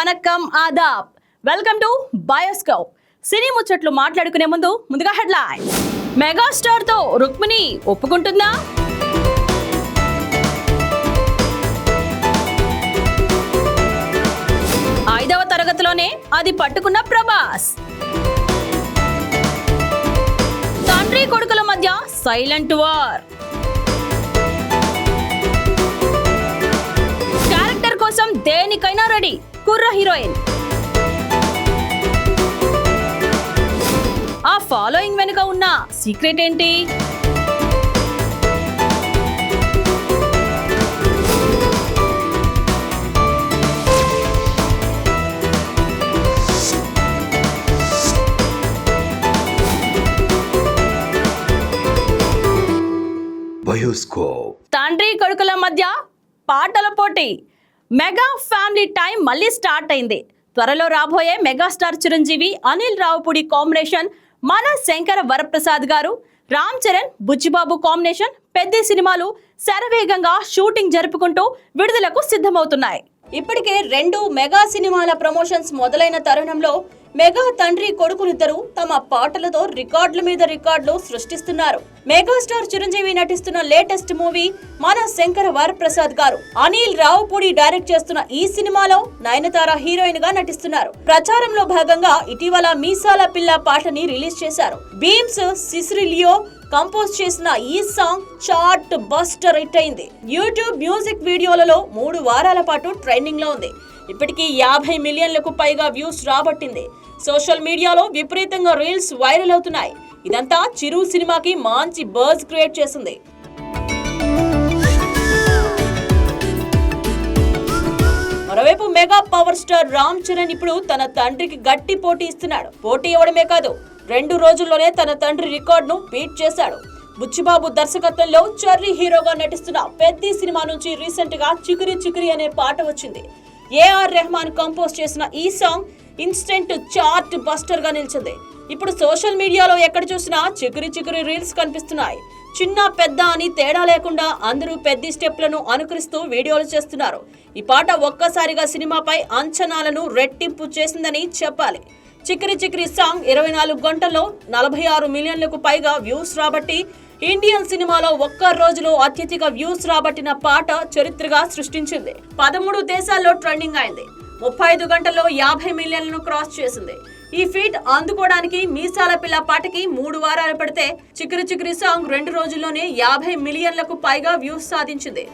వనక్కం ఆదాబ్. Welcome to bioscope సినీ ముచ్చట్లు మాట్లాడుకునే ముందు ముందుగా హెడ్లైన్ మెగాస్టార్తో రుక్మిణి ఒప్పుకుంటుందా? ఐదవ తరగతిలోనే అది పట్టుకున్న ప్రభాస్. తండ్రి కొడుకుల మధ్య సైలెంట్ వార్. క్యారెక్టర్ కోసం దేనికైనా కుర్ర హీరోయిన్. ఆ ఫాలోయింగ్ వెనుక ఉన్న సీక్రెట్ ఏంటి? బయోస్కోప్. తండ్రి కొడుకుల మధ్య పాటల పోటీ. మెగా ఫ్యామిలీ టైం మళ్ళీ స్టార్ట్ అయింది. త్వరలో రాబోయే మెగాస్టార్ చిరంజీవి అనిల్ రావుపూడి కాంబినేషన్ మన శంకర వరప్రసాద్ గారు రామ్ చరణ్ బుచ్చిబాబు కాంబినేషన్ పెద్ద సినిమాలు శరవేగంగా షూటింగ్ జరుపుకుంటూ విడుదలకు సిద్ధమవుతున్నాయి. ఇప్పటికే రెండు మెగా సినిమాల ప్రమోషన్స్ మొదలైన తరుణంలో మెగా తండ్రి కొడుకులిద్దరూ తమ పాటలతో రికార్డుల మీద రికార్డులు సృష్టిస్తున్నారు. మెగాస్టార్ చిరంజీవి నటిస్తున్న లేటెస్ట్ మూవీ మన శంకర వరప్రసాద్ గారు. అనిల్ రావుపూడి డైరెక్ట్ చేస్తున్న ఈ సినిమాలో నయనతార హీరోయిన్గా నటిస్తున్నారు. ప్రచారంలో భాగంగా ఇటీవల మీసాల పిల్ల పాటని రిలీజ్ చేశారు. బీమ్స్ సిసిరిలియో కంపోజ్ చేసిన ఈ సాంగ్ చార్ట్ బస్టర్ హిట్ అయింది. యూట్యూబ్ మ్యూజిక్ వీడియోలలో మూడు వారాల పాటు ట్రెండింగ్లో ఉంది. ఇప్పటికీ యాభై మిలియన్లకు పైగా వ్యూస్ రాబట్టింది. సోషల్ మీడియాలో విపరీతంగా రీల్స్ వైరల్ అవుతున్నాయి. ఇదంతా చిరు సినిమాకి మంచి బర్జ్ క్రియేట్ చేసింది. మరోవైపు mega power star Ram Charan ఇప్పుడు తన తండ్రికి గట్టి పోటీ ఇస్తున్నాడు. పోటీ ఇవ్వడమే కాదు రెండు రోజుల్లోనే తన తండ్రి రికార్డును బీట్ చేశాడు. బుచ్చిబాబు దర్శకత్వంలో చర్రీ హీరోగా నటిస్తున్న పెద్ది సినిమా నుంచి రీసెంట్గా చికిరి చికిరి అనే పాట వచ్చింది. ఏఆర్ రెహమాన్ కంపోజ్ చేసిన ఈ సాంగ్ ఇన్స్టెంట్ చార్ట్ బస్టర్గా నిలిచింది. ఇప్పుడు సోషల్ మీడియాలో ఎక్కడ చూసినా చికిరి చికిరి రీల్స్ కనిపిస్తున్నాయి. చిన్న పెద్ద అని తేడా లేకుండా అందరూ పెద్ద స్టెప్లను అనుకరిస్తూ వీడియోలు చేస్తున్నారు. ఈ పాట ఒక్కసారిగా సినిమాపై అంచనాలను రెట్టింపు చేసిందని చెప్పాలి. చిక్కిరి చిక్కిరి సాంగ్ ఇరవై నాలుగు గంటల్లో నలభై ఆరు మిలియన్లకు పైగా వ్యూస్ రాబట్టి ఇండియన్ సినిమాలో ఒక్క రోజులో అత్యధిక వ్యూస్ రాబట్టిన పాట చరిత్రగా సృష్టించింది. పదమూడు దేశాల్లో ట్రెండింగ్ అయింది. ముప్పై ఐదు గంటల్లో యాభై మిలియన్లను క్రాస్ చేసింది. ఈ ఫీట్ అందుకోవడానికి మీసాల పిల్ల పాటకి మూడు వారాలు పడితే చికిరి చిక్కిరి సాంగ్ రెండు రోజుల్లోనే యాభై మిలియన్లకు పైగా వ్యూస్ సాధించింది.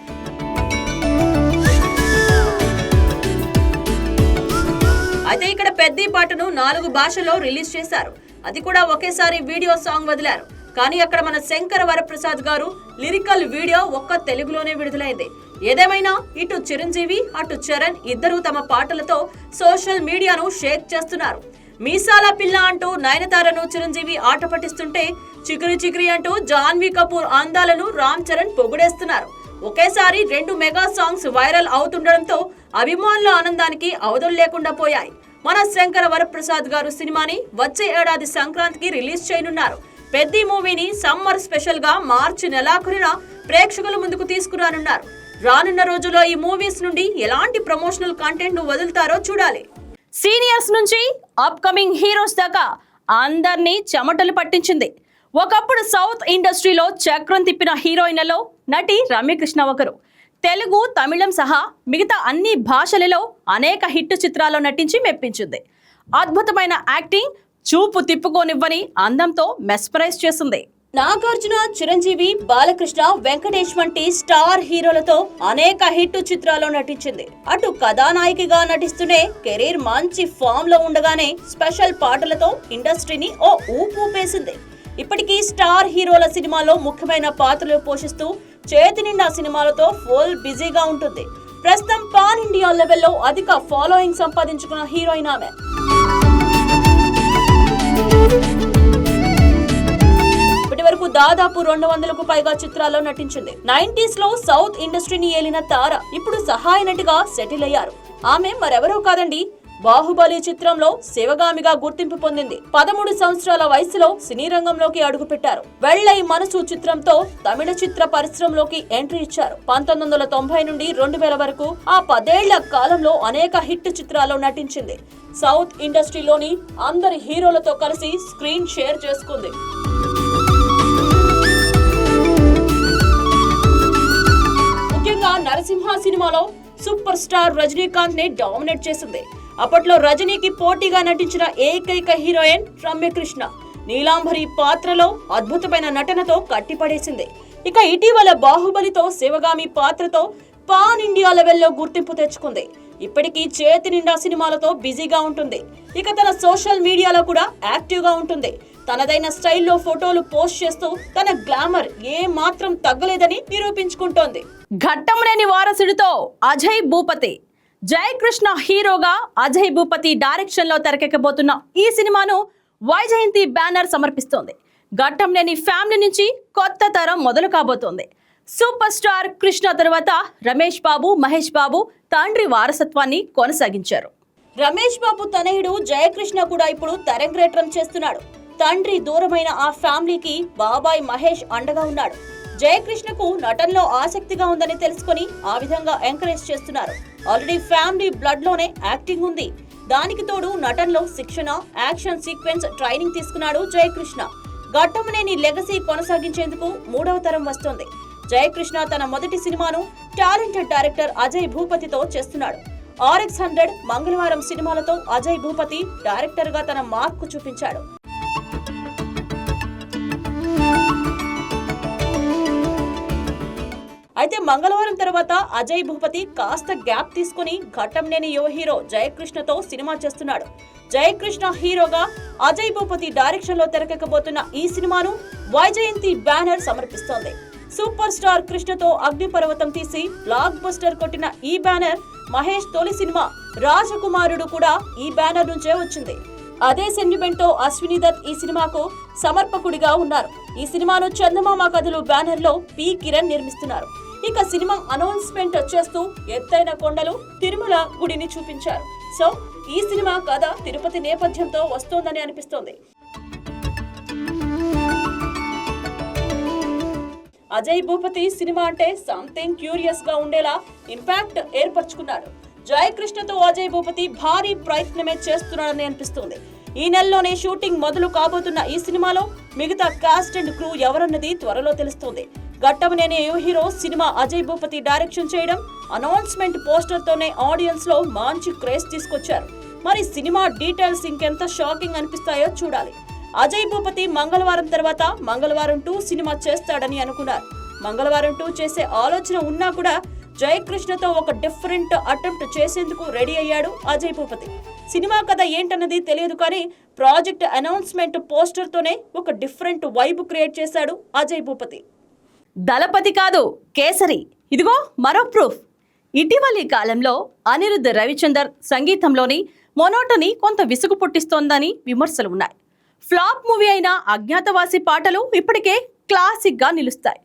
పెద్ద పాటను నాలుగు భాషల్లో రిలీజ్ చేశారు. అది కూడా ఒకేసారి వీడియో సాంగ్ వదిలారు. కానీ అక్కడ మన శంకర వరప్రసాద్ గారు లిరికల్ వీడియో ఒక్క తెలుగులోనే విడుదలైంది. ఏదేమైనా ఇటు చిరంజీవి అటు చరణ్ ఇద్దరు తమ పాటలతో సోషల్ మీడియాను షేక్ చేస్తున్నారు. మీసాల పిల్ల అంటూ నయనతారను చిరంజీవి ఆట పట్టిస్తుంటే చికిరి చికిరి అంటూ జాన్వీ కపూర్ అందాలను రామ్ చరణ్ పొగుడేస్తున్నారు. ఒకేసారి రెండు మెగా సాంగ్స్ వైరల్ అవుతుండడంతో అభిమానుల ఆనందానికి అవధులు లేకుండా పోయాయి. మన శంకర వరప్రసాద్ గారు సినిమాని వచ్చే ఏడాది సంక్రాంతికి రిలీజ్ చేయనున్నారు. పెద్ద మూవీని సమ్మర్ స్పెషల్గా మార్చి నెలాఖరున ప్రేక్షకుల ముందుకు తీసుకురానున్నారు. రానున్న రోజుల్లో ఈ మూవీస్ నుండి ఎలాంటి ప్రమోషనల్ కంటెంట్ను వదులుతారో చూడాలి. సీనియర్స్ నుంచి అప్కమింగ్ హీరోస్ దాకా అందరినీ చెమటలు పట్టించింది. ఒకప్పుడు సౌత్ ఇండస్ట్రీలో చక్రం తిప్పిన హీరోయిన్లలో నటి రమ్యకృష్ణ ఒకరు. తెలుగు తమిళం సహా మిగతా అన్ని భాషలలో అనేక హిట్ చిత్రాల్లో నటించి మెప్పించింది. అద్భుతమైన యాక్టింగ్ చూపు తిప్పుకోనివ్వని అందంతో మెస్పరైజ్ చేసింది. నాగార్జున చిరంజీవి బాలకృష్ణ వెంకటేష్ వంటి స్టార్ హీరోలతో అనేక హిట్ చిత్రాల్లో నటించింది. అటు కథానాయికగా నటిస్తూనే కెరీర్ మంచి ఫామ్లో ఉండగానే స్పెషల్ పాటలతో ఇండస్ట్రీని ఓ ఊపు ఊపేసింది. ఇప్పటికీ స్టార్ హీరోల సినిమాలో ముఖ్యమైన పాత్రలు పోషిస్తూ చేతి నిండా సినిమాలతో ఫుల్ బిజీగా ఉంటుంది. ప్రస్తుతం పాన్ ఇండియా లెవెల్లో అధిక ఫాలోయింగ్ సంపాదించుకున్న హీరోయిన్ ఆమె. ఇప్పటివరకు దాదాపు రెండు వందలకు పైగా చిత్రాల్లో నటించింది. నైన్టీస్లో సౌత్ ఇండస్ట్రీని ఏలిన తార ఇప్పుడు సహాయ నటిగా సెటిల్ అయ్యారు. ఆమె మరెవరో కాదండి బాహుబలి చిత్రంలో శివగామిగా గుర్తింపు పొందింది. పదమూడు సంవత్సరాల వయసులో సినీ రంగంలోకి అడుగుపెట్టారు. వెళ్ళై మనసు చిత్రంతో తమిళ చిత్ర పరిశ్రమలోకి ఎంట్రీ ఇచ్చారు. పంతొమ్మిది వందల తొంభై నుండి రెండు వేల వరకు ఆ పదేళ్ళ కాలంలో అనేక హిట్ చిత్రాల్లో నటించింది. సౌత్ ఇండస్ట్రీలోని అందరి హీరోలతో కలిసి స్క్రీన్ షేర్ చేసుకుంది. ముఖ్యంగా నరసింహ సినిమాలో సూపర్ స్టార్ రజనీకాంత్ని డామినేట్ చేసింది. అప్పట్లో రజనీకి పోటీగా నటించిన ఏకైక హీరోయిన్ రమ్యకృష్ణ. నీలాంబరి పాత్రలో అద్భుతమైన నటనతో కట్టిపడేసింది. ఇక ఇటీవల బాహుబలితో శివగామి పాత్రతో పాన్ ఇండియా లెవెల్లో గుర్తింపు తెచ్చుకుంది. ఇప్పటికీ చేతి నిండా సినిమాలతో బిజీగా ఉంటుంది. ఇక తన సోషల్ మీడియాలో కూడా యాక్టివ్గా ఉంటుంది. తనదైన స్టైల్లో ఫోటోలు పోస్ట్ చేస్తూ తన గ్లామర్ ఏ మాత్రం తగ్గలేదని నిరూపించుకుంటోంది. ఘట్టంలేని వారసుడితో అజయ్ భూపతి జయకృష్ణ హీరోగా అజయ్ భూపతి డైరెక్షన్లో తెరకెక్కబోతున్న ఈ సినిమాను వైజయంతి బ్యానర్ సమర్పిస్తోంది. ఘట్టంలేని ఫ్యామిలీ నుంచి కొత్త తరం మొదలు కాబోతోంది. సూపర్ స్టార్ కృష్ణ తర్వాత రమేష్ బాబు మహేష్ బాబు తండ్రి వారసత్వాన్ని కొనసాగించారు. రమేష్ బాబు తనయుడు జయకృష్ణ కూడా ఇప్పుడు తెరంగేట్రం చేస్తున్నాడు. తండ్రి దూరమైన ఆ ఫ్యామిలీకి బాబాయ్ మహేష్ అండగా ఉన్నాడు. జయకృష్ణకు నటనలో ఆసక్తిగా ఉందని తెలుసుకొని ఆ విధంగా ఎంకరేజ్ చేస్తున్నారు. ఆల్రెడీ ఫ్యామిలీ బ్లడ్లోనే యాక్టింగ్ ఉంది. దానికి తోడు నటనలో శిక్షణ యాక్షన్ సీక్వెన్స్ ట్రైనింగ్ తీసుకున్నాడు జయకృష్ణ. ఘట్టమనేని లెగసీ కొనసాగించేందుకు మూడవ తరం వస్తోంది. జయకృష్ణ తన మొదటి సినిమాను టాలెంటెడ్ డైరెక్టర్ అజయ్ భూపతితో చేస్తున్నాడు. ఆర్ఎక్స్ హండ్రెడ్ మంగళవారం సినిమాలతో అజయ్ భూపతి డైరెక్టర్గా తన మార్కు చూపించాడు. అయితే మంగళవారం తర్వాత అజయ్ భూపతి కాస్త గ్యాప్ తీసుకుని ఘట్టంనేని యువ హీరో జయకృష్ణతో సినిమా చేస్తున్నాడు. జయకృష్ణ హీరోగా అజయ్ భూపతి డైరెక్షన్లో తెరకెక్కబోతున్న ఈ సినిమాను వైజయంతి బ్యానర్ సమర్పిస్తోంది. సూపర్ స్టార్ కృష్ణతో అగ్నిపర్వతం తీసి బ్లాక్ బస్టర్ కొట్టిన ఈ బ్యానర్ మహేష్ తొలి సినిమా రాజకుమారుడు కూడా ఈ బ్యానర్ నుంచే వచ్చింది. అదే సెంటిమెంట్తో అశ్విని దత్ ఈ సినిమాకు సమర్పకుడిగా ఉన్నారు. ఈ సినిమాను చందమామ కథలు బ్యానర్లో పి కిరణ్ నిర్మిస్తున్నారు. ఇక సినిమా అనౌన్స్మెంట్ చేస్తూ ఎత్తైన కొండలు తిరుమల గుడిని చూపించారు. సో ఈ సినిమా కథ తిరుపతి నేపథ్యంతో వస్తోందని అనిపిస్తోంది. అజయ్ భూపతి సినిమా అంటే సంథింగ్ క్యూరియస్గా ఉండేలా ఇంపాక్ట్ ఏర్పరచుకున్నారు. జయకృష్ణతో అజయ్ భూపతి భారీ ప్రయత్నమే చేస్తున్నాడని అనిపిస్తుంది. ఈ నెలలోనే షూటింగ్ మొదలు కాబోతున్న ఈ సినిమాలో మిగతా కాస్ట్ అండ్ క్రూ ఎవరన్నది త్వరలో తెలుస్తుంది. ఘట్టమనేని యువ hero cinema Ajay Bhupathi direction చేయడం అనౌన్స్మెంట్ పోస్టర్ తోనే ఆడియన్స్లో మంచి క్రేజ్ తీసుకొచ్చారు. మరి సినిమా డీటెయిల్స్ ఇంకెంత షాకింగ్ అనిపిస్తాయో చూడాలి. అజయ్ భూపతి మంగళవారం తర్వాత మంగళవారం టూ సినిమా చేస్తాడని అనుకున్నారు. మంగళవారం టూ చేసే ఆలోచన ఉన్నా కూడా జయకృష్ణతో ఒక డిఫరెంట్ అటెంప్ట్ చేసేందుకు రెడీ అయ్యాడు అజయ్ భూపతి. సినిమా కథ ఏంటన్నది తెలియదు కానీ ప్రాజెక్ట్ అనౌన్స్మెంట్ పోస్టర్తోనే ఒక డిఫరెంట్ వైబ్ క్రియేట్ చేశాడు అజయ్ భూపతి. దళపతి కాదు కేసరి. ఇదిగో మరో ప్రూఫ్. ఇటీవలి కాలంలో అనిరుద్ధ్ రవిచందర్ సంగీతంలోని మొనోటని కొంత విసుగు పుట్టిస్తోందని విమర్శలు ఉన్నాయి. ఫ్లాప్ మూవీ అయిన అజ్ఞాతవాసి పాటలు ఇప్పటికే క్లాసిక్గా నిలుస్తాయి.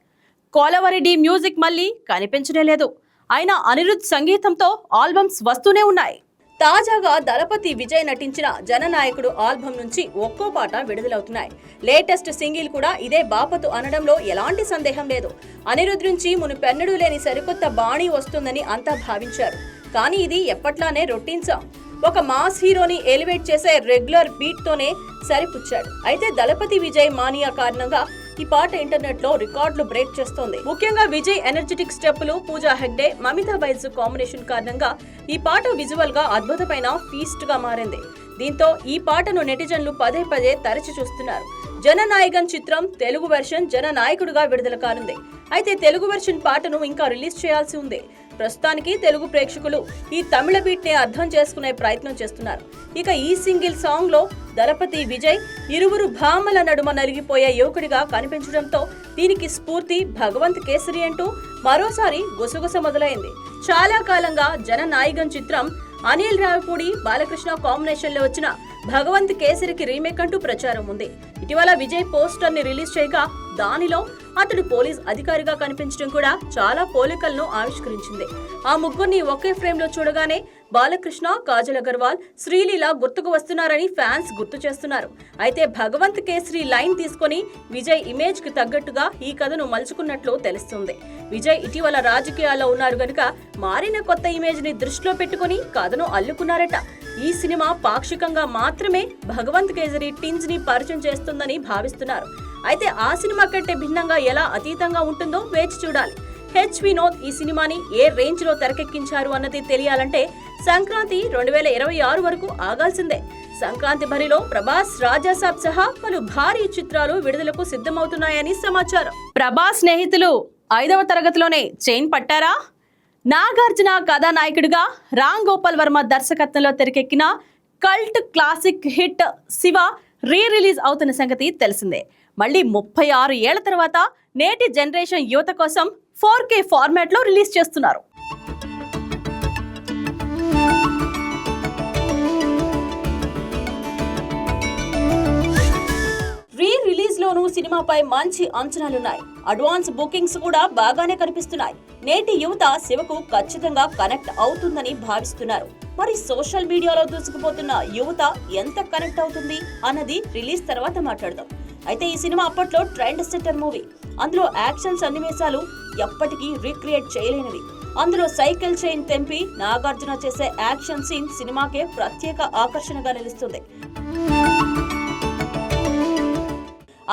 కోలవరిడి మ్యూజిక్ మళ్ళీ కనిపించనే లేదు. అయినా అనిరుద్ధ్ సంగీతంతో ఆల్బమ్స్ వస్తూనే ఉన్నాయి. తాజాగా దళపతి విజయ్ నటించిన జననాయకుడు ఆల్బమ్ నుంచి ఒక్కో పాట విడుదలవుతున్నాయి. లేటెస్ట్ సింగిల్ కూడా ఇదే బాపతు అనడంలో ఎలాంటి సందేహం లేదు. అనిరుద్ధ్ నుంచి మునుపెన్నడూ లేని సరికొత్త బాణి వస్తుందని అంతా భావించారు. కానీ ఇది ఎప్పట్లానే రొటీన్ సాంగ్ ఒక మాస్ హీరోని ఎలివేట్ చేసే రెగ్యులర్ బీట్తోనే సరిపుచ్చాడు. అయితే దళపతి విజయ్ మానియా కారణంగా ఈ పాట ఇంటర్నెట్లో రికార్డులు బ్రేక్ చేస్తోంది. ముఖ్యంగా విజయ్ ఎనర్జెటిక్ స్టెప్పులు పూజా హెగ్డే మమితా బైజ్ కాంబినేషన్ కారణంగా ఈ పాట విజువల్గా అద్భుతమైన ఫీస్ట్గా మారింది. దీంతో ఈ పాటను నెటిజన్లు పదే పదే తరచి చూస్తున్నారు. జననాయకన్ చిత్రం తెలుగు వెర్షన్ జననాయకుడుగా విడుదల కానుంది. అయితే తెలుగు వెర్షన్ పాటను ఇంకా రిలీజ్ చేయాల్సి ఉంది. ప్రస్తుతానికి తెలుగు ప్రేక్షకులు ఈ తమిళ బీట్ని అర్థం చేసుకునే ప్రయత్నం చేస్తున్నారు. ఇక ఈ సింగిల్ సాంగ్లో దళపతి విజయ్ ఇరువురు భామల నడుమ నలిగిపోయే యువకుడిగా కనిపించడంతో దీనికి స్ఫూర్తి భగవంత్ కేసరి అంటూ మరోసారి గుసగుస మొదలైంది. చాలా కాలంగా జననాయకన్ చిత్రం అనిల్ రావిపూడి బాలకృష్ణ కాంబినేషన్లో వచ్చిన భగవంత్ కేసరికి రీమేక్ అంటూ ప్రచారం ఉంది. ఇటీవల విజయ్ పోస్టర్ని రిలీజ్ చేయగా దానిలో అతడు పోలీస్ అధికారిగా కనిపించడం కూడా చాలా పోలికలను ఆవిష్కరించింది. ఆ ముగ్గురిని ఒకే ఫ్రేమ్లో చూడగానే బాలకృష్ణ కాజల్ అగర్వాల్ శ్రీలీల గుర్తుకు వస్తున్నారని ఫ్యాన్స్ గుర్తు చేస్తున్నారు. అయితే భగవంత్ కేసరి లైన్ తీసుకొని విజయ్ ఇమేజ్కి తగ్గట్టుగా ఈ కథను మలుచుకున్నట్లు తెలుస్తుంది. విజయ్ ఇటీవల రాజకీయాల్లో ఉన్నారు గనుక మారిన కొత్త ఇమేజ్ని దృష్టిలో పెట్టుకుని కథను అల్లుకున్నారట. ఈ సినిమా పాక్షికంగా మాత్రమే భగవంత్ కేసరి టిన్స్ని పరిచయం చేస్తుందని భావిస్తున్నారు. అయితే ఆ సినిమా కంటే భిన్నంగా ఎలా అతీతంగా ఉంటుందో వేచి చూడాలి. హెచ్ వినోద్ ఈ సినిమాని ఏ రేంజ్లో తెరకెక్కించారు అన్నది తెలియాలంటే సంక్రాంతి రెండు వేల ఇరవై ఆరు వరకు ఆగాల్సిందే. సంక్రాంతి బరిలో ప్రభాస్ రాజాసాబ్ సహా పలు భారీ చిత్రాలు విడుదలకు సిద్ధమవుతున్నాయని సమాచారం. ప్రభాస్ స్నేహితులు ఐదవ తరగతిలోనే చైన్ పట్టారా? నాగార్జున కథానాయకుడిగా రామ్ గోపాల్ వర్మ దర్శకత్వంలో తెరకెక్కిన cult classic hit Shiva re release అవుతున్న సంగతి తెలిసిందే. మళ్ళీ ముప్పై ఆరు ఏళ్ళ తర్వాత నేటి జనరేషన్ యువత కోసం ఫోర్ కే ఫార్మాట్లో రిలీజ్ చేస్తున్నారు. రీ రిలీజ్ లోను సినిమాపై మంచి అంచనాలున్నాయి. అడ్వాన్స్ బుకింగ్స్ కూడా బాగానే కనిపిస్తున్నాయి. నేటి యువత శివకు ఖచ్చితంగా కనెక్ట్ అవుతుందని భావిస్తున్నారు. మరి సోషల్ మీడియాలో దూసుకుపోతున్న యువత ఎంత కనెక్ట్ అవుతుంది అన్నది రిలీజ్ తర్వాత మాట్లాడదాం. అయితే ఈ సినిమా అప్పట్లో ట్రెండ్ సెట్టర్ మూవీ. అందులో యాక్షన్ సన్నివేశాలు ఎప్పటికీ రీక్రియేట్ చేయలేనివి. అందులో సైకిల్ చైన్ తెంపి నాగార్జున చేసే యాక్షన్ సీన్ సినిమాకే ప్రత్యేక ఆకర్షణగా నిలుస్తుంది.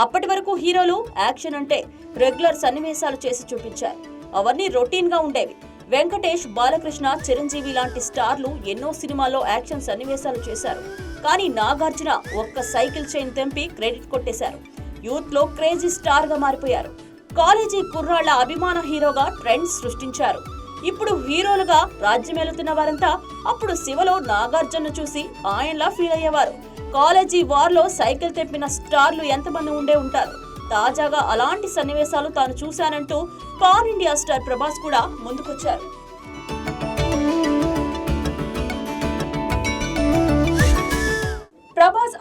అప్పటి వరకు హీరోలు యాక్షన్ అంటే రెగ్యులర్ సన్నివేశాలు చేసి చూపించారు. అవన్నీ రొటీన్గా ఉండేవి. వెంకటేష్ బాలకృష్ణ చిరంజీవి లాంటి స్టార్లు ఎన్నో సినిమాల్లో యాక్షన్ సన్నివేశాలు చేశారు. కానీ నాగార్జున ఒక్క సైకిల్ చైన్ తెంపి క్రెడిట్ కొట్టేశారు. యూత్లో క్రేజీ స్టార్గా మారిపోయారు. కాలేజీ కుర్రాళ్ళ అభిమాన హీరోగా ట్రెండ్ సృష్టించారు. ఇప్పుడు హీరోలుగా రాజ్యమేలుతున్న వారంతా అప్పుడు శివలో నాగార్జున చూసి ఆయనలా ఫీల్ అయ్యేవారు. కాలేజీ వార్లో సైకిల్ తెప్పిన స్టార్లు ఎంతమంది ఉండే ఉంటారు. తాజాగా అలాంటి సన్నివేశాలు తాను చూశానంటూ పాన్ ఇండియా స్టార్ ప్రభాస్ కూడా ముందుకొచ్చారు.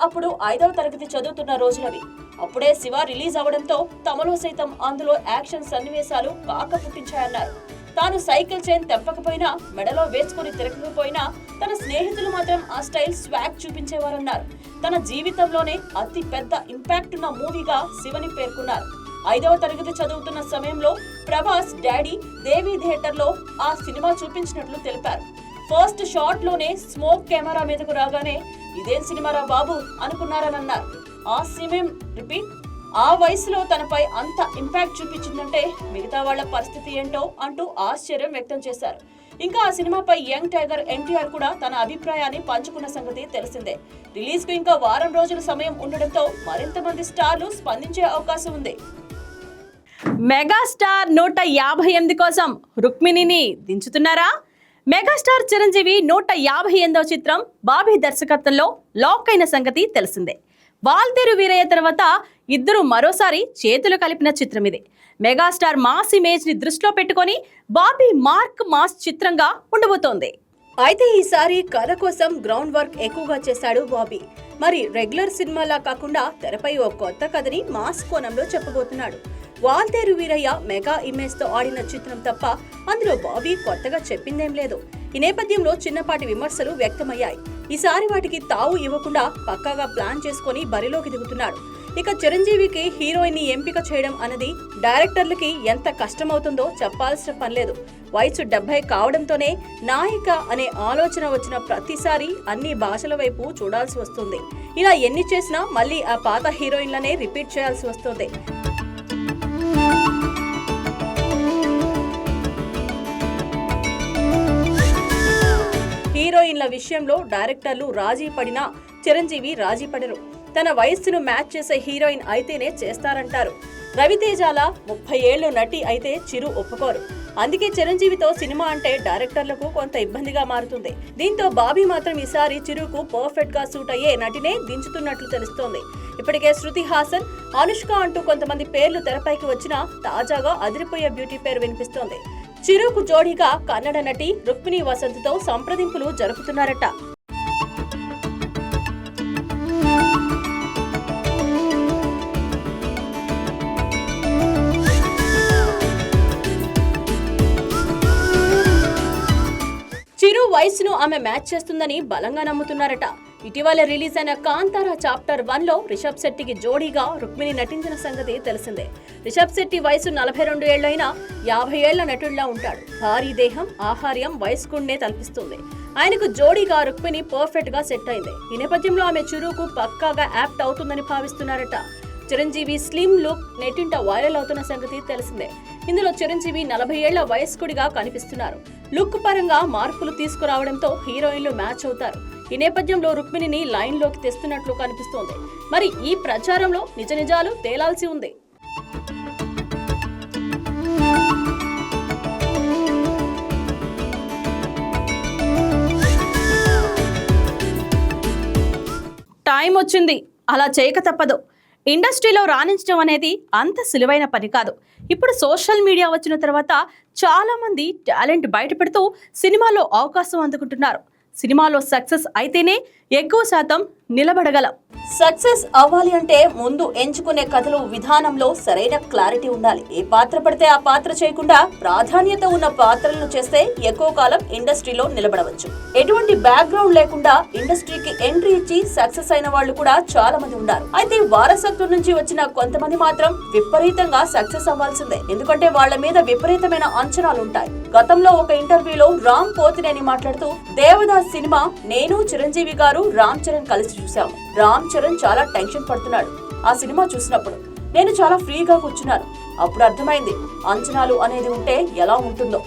అప్పుడు ఐదవ తరగతి చదువుతున్న రోజులవి. అప్పుడే శివ రిలీజ్ అవడంతో తమలో సైతం అందులో యాక్షన్ సన్నివేశాలు కాక పుట్టించాయన్నారు. తాను సైకిల్ చైన్ తెప్పకపోయినా మెడలో వేసుకుని తిరగకపోయినా తన స్నేహితులు మాత్రం ఆ స్టైల్ స్వాగ్ చూపించేవారన్నారు. తన జీవితంలోనే అతి పెద్ద ఇంపాక్ట్ ఉన్న మూవీగా శివని పేర్కొన్నారు. ఐదవ తరగతి చదువుతున్న సమయంలో ప్రభాస్ డాడీ దేవి థియేటర్లో ఆ సినిమా చూపించినట్లు తెలిపారు. ఫస్ట్ షాట్లోనే స్మోక్ కెమెరా మీదకు రాగానే ఇదేం సినిమారా బాబు అనుకున్నారని అన్నారు. ఆ సినిమా రిపీట్ ఆ వయసులో తనపై అంత ఇంపాక్ట్ చూపించిందంటే మిగతా వాళ్ళ పరిస్థితి ఏంటో అంటూ ఆశ్చర్యం వ్యక్తం చేశారు. ఇంకా ఆ సినిమాపై యంగ్ టైగర్ ఎన్టీఆర్ కూడా తన అభిప్రాయాన్ని పంచుకున్న సంగతి తెలిసిందే. రిలీజ్కు ఇంకా వారం రోజుల సమయం ఉండడంతో మరింత మంది స్టార్లు స్పందించే అవకాశం ఉంది. మెగాస్టార్ నూట యాభై ఎనిమిది కోసం రుక్మిణిని దించుతున్నారా? మెగాస్టార్ చిరంజీవి నూట యాభై ఎనిమిదవ చిత్రం బాబీ దర్శకత్వంలో లాక్ అయిన సంగతి తెలిసిందే. వాల్తేరు వీరయ్య తర్వాత ఇద్దరు మరోసారి చేతులు కలిపిన చిత్రం ఇది మెగాస్టార్ మాస్ ఇమేజ్ని దృష్టిలో పెట్టుకొని బాబీ మార్క్ మాస్ చిత్రంగా ఉండబోతోంది. అయితే ఈసారి కథ కోసం గ్రౌండ్ వర్క్ ఎక్కువగా చేశాడు బాబీ. మరి రెగ్యులర్ సినిమాలా కాకుండా తెరపై ఓ కొత్త కథని మాస్ కోణంలో చెప్పబోతున్నాడు. వాల్తేరు వీరయ్య మెగా ఇమేజ్తో ఆడిన చిత్రం తప్ప అందులో బాబీ కొత్తగా చెప్పిందేం లేదు. ఈ నేపథ్యంలో చిన్నపాటి విమర్శలు వ్యక్తమయ్యాయి. ఈసారి వాటికి తావు ఇవ్వకుండా పక్కాగా ప్లాన్ చేసుకొని బరిలోకి దిగుతున్నాడు ఇక చిరంజీవికి హీరోయిన్ని ఎంపిక చేయడం అన్నది డైరెక్టర్లకి ఎంత కష్టమవుతుందో చెప్పాల్సిన పనిలేదు వయసు డెబ్బై కావడంతోనే నాయిక అనే ఆలోచన వచ్చిన ప్రతిసారి అన్ని భాషల వైపు చూడాల్సి వస్తుంది. ఇలా ఎన్ని చేసినా మళ్ళీ ఆ పాత హీరోయిన్లనే రిపీట్ చేయాల్సి వస్తుంది. హీరోయిన్ల విషయంలో డైరెక్టర్లు రాజీ పడినా చిరంజీవి రాజీ పడరు. తన వయస్సును మ్యాచ్ చేసే హీరోయిన్ అయితేనే చేస్తారంటారు. రవితేజాల ముప్పై ఏళ్ళు నటి అయితే చిరు ఒప్పుకోరు. అందుకే చిరంజీవితో సినిమా అంటే డైరెక్టర్లకు కొంత ఇబ్బందిగా మారుతుంది. దీంతో బాబీ మాత్రం ఈసారి చిరుకు పర్ఫెక్ట్గా సూట్ అయ్యే నటినే దించుతున్నట్లు తెలుస్తోంది. ఇప్పటికే శృతి హాసన్ అనుష్క అంటూ కొంతమంది పేర్లు తెరపైకి వచ్చినా తాజాగా అదిరిపోయే బ్యూటీ పేరు వినిపిస్తోంది. చిరుకు జోడీగా కన్నడ నటి రుక్మిణి వసంత్తో సంప్రదింపులు జరుపుతున్నారట. చిరు వయస్సును వయసును ఆమె మ్యాచ్ చేస్తుందని బలంగా నమ్ముతున్నారట. ఇటీవల రిలీజ్ అయిన కాంతార చాప్టర్ వన్లో రిషబ్ శెట్టికి జోడీగా రుక్మిణి నటించిన సంగతి తెలిసిందే. రిషబ్ శెట్టి వయసు నలభై రెండు ఏళ్ళైనా యాభై ఏళ్ళ నటుడిలా ఉంటాడు. భారీ దేహం ఆహార్యం వయస్కుడినే తలపిస్తుంది. ఆయనకు జోడీగా రుక్మిణి పర్ఫెక్ట్గా సెట్ అయింది. ఈ నేపథ్యంలో ఆమె చురుకు పక్కాగా యాప్ట్ అవుతుందని భావిస్తున్నారట. చిరంజీవి స్లిమ్ లుక్ నెట్టింట వైరల్ అవుతున్న సంగతి తెలిసిందే. ఇందులో చిరంజీవి నలభై ఏళ్ళ వయస్కుడిగా కనిపిస్తున్నారు. లుక్ పరంగా మార్పులు తీసుకురావడంతో హీరోయిన్లు మ్యాచ్ అవుతారు. ఈ నేపథ్యంలో రుక్మిణిని లైన్లోకి తెస్తున్నట్లు కనిపిస్తోంది. మరి ఈ ప్రచారంలో నిజ నిజాలు తేలాల్సి ఉంది. టైం వచ్చింది. అలా చేయక తప్పదు. ఇండస్ట్రీలో రాణించడం అనేది అంత సులువైన పని కాదు. ఇప్పుడు సోషల్ మీడియా వచ్చిన తర్వాత చాలామంది టాలెంట్ బయటపెడుతూ సినిమాలో అవకాశం అందుకుంటున్నారు. సినిమాలో సక్సెస్ అయితేనే ఎక్కువ శాతం నిలబడగలం. సక్సెస్ అవ్వాలి అంటే ముందు ఎంచుకునే కథలు విధానంలో సరైన క్లారిటీ ఉండాలి. ఏ పాత్ర పడితే ఆ పాత్ర చేయకుండా ప్రాధాన్యత ఉన్న పాత్రలను చేస్తే ఎక్కువ కాలం ఇండస్ట్రీలో నిలబడవచ్చు. ఎటువంటి బ్యాక్గ్రౌండ్ లేకుండా ఇండస్ట్రీకి ఎంట్రీ ఇచ్చి సక్సెస్ అయిన వాళ్ళు కూడా చాలా మంది ఉన్నారు. అయితే వారసత్వం నుంచి వచ్చిన కొంతమంది మాత్రం విపరీతంగా సక్సెస్ అవ్వాల్సిందే. ఎందుకంటే వాళ్ళ మీద విపరీతమైన అంచనాలు ఉంటాయి. గతంలో ఒక ఇంటర్వ్యూలో రామ్ పోతినేని మాట్లాడుతూ దేవదాస్ సినిమా నేను చిరంజీవి గారు రామ్ చరణ్ కలిసి చూశాము రామ్ చరణ్ చాలా టెన్షన్ పడుతున్నాడు. ఆ సినిమా చూసినప్పుడు నేను చాలా ఫ్రీగా కూర్చున్నాను. అప్పుడు అర్థమైంది అంచనాలు అనేది ఉంటే ఎలా ఉంటుందో.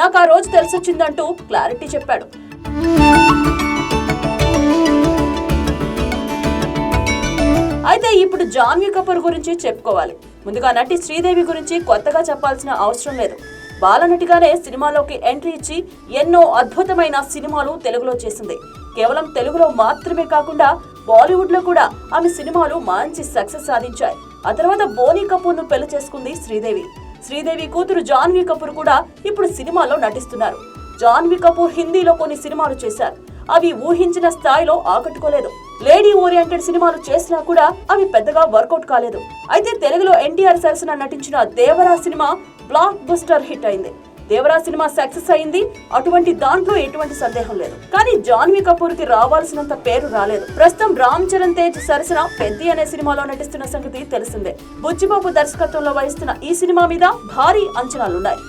నాకు ఆ రోజు తెలిసొచ్చిందంటూ క్లారిటీ చెప్పాడు. అయితే ఇప్పుడు జాన్వీ కపూర్ గురించి చెప్పుకోవాలి. ముందుగా నటి శ్రీదేవి గురించి కొత్తగా చెప్పాల్సిన అవసరం లేదు. బాలనటిగానే సినిమాలోకి ఎంట్రీ ఇచ్చి ఎన్నో అద్భుతమైన సినిమాలు తెలుగులో చేసింది. కేవలం తెలుగులో మాత్రమే కాకుండా బాలీవుడ్లో కూడా ఆమె సినిమాలు మంచి సక్సెస్ సాధించాయి. ఆ తర్వాత బోనీ కపూర్ను పెళ్ళి చేసుకుంది శ్రీదేవి. శ్రీదేవి కూతురు జాన్వీ కపూర్ కూడా ఇప్పుడు సినిమాలో నటిస్తున్నారు. జాన్వీ కపూర్ హిందీలో కొన్ని సినిమాలు చేశారు. అవి ఊహించిన స్థాయిలో ఆకట్టుకోలేదు. లేడీ ఓరియంటెడ్ సినిమాలు చేసినా కూడా అవి పెద్దగా వర్కౌట్ కాలేదు. అయితే తెలుగులో ఎన్టీఆర్ సరసన నటించిన Devara cinema blockbuster hit అయింది. దేవరా సినిమా సక్సెస్ అయింది. అటువంటి దాంట్లో ఎటువంటి సందేహం లేదు. కానీ జాన్వీ కపూర్కి రావాల్సినంత పేరు రాలేదు. ప్రస్తుతం రామ్ చరణ్ తేజ్ సరసన పెద్ది అనే సినిమాలో నటిస్తున్న సంగతి తెలిసిందే. బుచ్చిబాబు దర్శకత్వంలో వహిస్తున్న ఈ సినిమా మీద భారీ అంచనాలున్నాయి.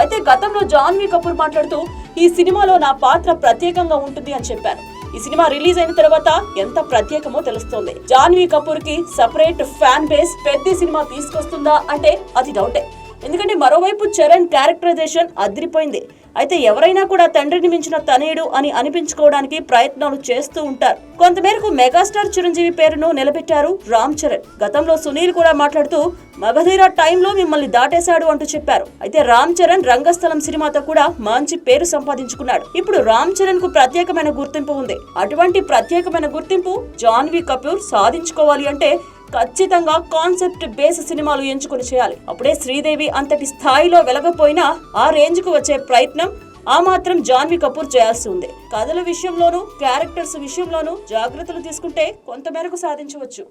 అయితే గతంలో జాన్వీ కపూర్ మాట్లాడుతూ ఈ సినిమాలో నా పాత్ర ప్రత్యేకంగా ఉంటుంది అని చెప్పారు. ఈ సినిమా రిలీజ్ అయిన తర్వాత ఎంత ప్రత్యేకమో తెలుస్తోంది. జాన్వీ కపూర్కి సపరేట్ ఫ్యాన్ బేస్ పెద్ద సినిమా తీసుకొస్తుందా అంటే అది డౌటే ఎందుకంటే మరోవైపు చరణ్ క్యారెక్టరైజేషన్ అదిరిపోయింది. అయితే ఎవరైనా కూడా తండ్రిని మించిన తనయుడు అని అనిపించుకోవడానికి ప్రయత్నాలు చేస్తూ ఉంటారు. కొంతమేరకు మెగాస్టార్ చిరంజీవి పేరును నిలబెట్టారు రామ్ చరణ్. గతంలో సునీల్ కూడా మాట్లాడుతూ మగధీర టైంలో మిమ్మల్ని దాటేశాడు అంటూ చెప్పారు. అయితే రామ్ చరణ్ రంగస్థలం సినిమాతో కూడా మంచి పేరు సంపాదించుకున్నాడు. ఇప్పుడు రామ్ చరణ్కు ప్రత్యేకమైన గుర్తింపు ఉంది. అటువంటి ప్రత్యేకమైన గుర్తింపు జాన్వీ కపూర్ సాధించుకోవాలి అంటే ఖచ్చితంగా కాన్సెప్ట్ బేస్ సినిమాలు ఎంచుకొని చేయాలి. అప్పుడే శ్రీదేవి అంతటి స్థాయిలో వెలగపోయినా ఆ రేంజ్కు వచ్చే ప్రయత్నం ఆ మాత్రం జాన్వీ కపూర్ చేయాల్సి ఉంది. కథల విషయంలోనూ క్యారెక్టర్స్ విషయంలోనూ జాగ్రత్తలు తీసుకుంటే కొంతమేరకు సాధించవచ్చు.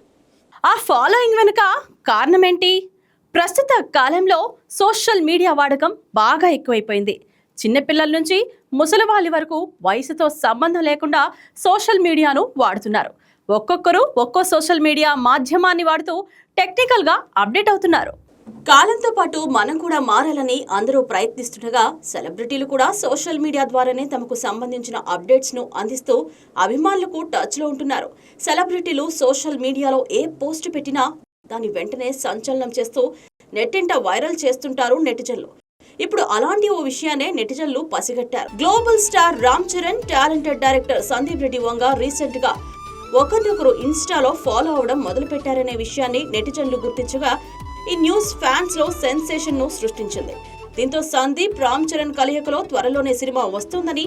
ఆ ఫాలోయింగ్ వెనుక కారణం ఏంటి ప్రస్తుత కాలంలో సోషల్ మీడియా వాడకం బాగా ఎక్కువైపోయింది. చిన్నపిల్లల నుంచి ముసలివాళ్ళ వరకు వయసుతో సంబంధం లేకుండా సోషల్ మీడియాను వాడుతున్నారు. ఒక్కొక్కరు ఒక్కో సోషల్ మీడియా మాధ్యమాన్ని వాడుతూ టెక్నికల్గా అప్డేట్ అవుతున్నారు. కాలంతో పాటు మనం కూడా మారాలని అందరూ ప్రయత్నిస్తుండగా సెలబ్రిటీలు కూడా సోషల్ మీడియా ద్వారానే తమకు సంబంధించిన అప్డేట్స్ను అందిస్తూ అభిమానులకు టచ్లో ఉంటున్నారు. సెలబ్రిటీలు సోషల్ మీడియాలో ఏ పోస్ట్ పెట్టినా దాన్ని వెంటనే సంచలనం చేస్తూ నెట్టింట వైరల్ చేస్తుంటారు నెటిజన్లు. ఇప్పుడు అలాంటి ఓ విషయాన్నే నెటిజన్లు పసిగట్టారు. Global star Ram Charan talented director Sandeep Reddy Vanga రీసెంట్గా ఒకరినొకరు ఇన్స్టాలో ఫాలో అవడం మొదలుపెట్టారనే విషయాన్ని నెటిజన్లు గుర్తించగా ఈ న్యూస్ ఫ్యాన్స్లో సెన్సేషన్ను సృష్టించింది. దీంతో సందీప్ రామ్ చరణ్ కలయికలో త్వరలోనే సినిమా వస్తుందని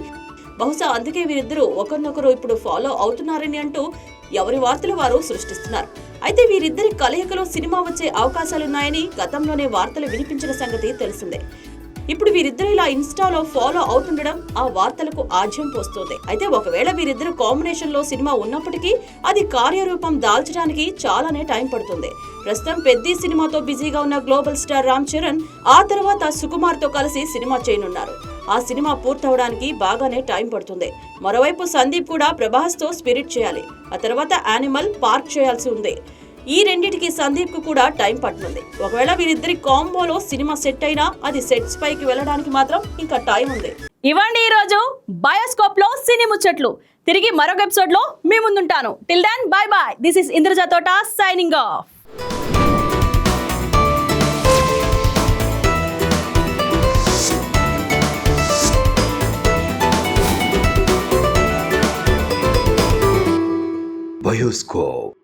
బహుశా అందుకే వీరిద్దరూ ఒకరినొకరు ఇప్పుడు ఫాలో అవుతున్నారని అంటూ ఎవరి వార్తలు వారు సృష్టిస్తున్నారు. అయితే వీరిద్దరి కలయికలో సినిమా వచ్చే అవకాశాలున్నాయని గతంలోనే వార్తలు వినిపించిన సంగతి తెలిసిందే. ఇప్పుడు వీరిద్దరు ఇలా ఇన్స్టాలో ఫాలో అవుతుండడం ఆ వార్తలకు ఆజ్యం పోస్తుంది. అయితే ఒకవేళ వీరిద్దరు కాంబినేషన్లో సినిమా ఉన్నప్పటికీ అది కార్యరూపం దాల్చడానికి చాలానే టైం పడుతుంది. ప్రస్తుతం పెద్ద సినిమాతో బిజీగా ఉన్న గ్లోబల్ స్టార్ రామ్ చరణ్ ఆ తర్వాత సుకుమార్తో కలిసి సినిమా చేయనున్నారు. ఆ సినిమా పూర్తవడానికి బాగానే టైం పడుతుంది. మరోవైపు సందీప్ కూడా ప్రభాస్తో స్పిరిట్ చేయాలి. ఆ తర్వాత యానిమల్ పార్క్ చేయాల్సి ఉంది. ఈ రెండిటికి సందీప్కు కూడా టైం పడుతుంది ఒకవేళ వీరిద్దరి కాంబోలో సినిమా సెట్ అయినా అది సెట్స్ పైకి వెళ్ళడానికి మాత్రం ఇంకా టైం ఉంది. ఇవ్వండి ఈ రోజు బయోస్కోప్లో సినీ ముచ్చట్లు. తిరిగి మరొక ఎపిసోడ్లో మీ ముందుంటాను. Till then bye bye this is Indraja Thota signing off Bioscope.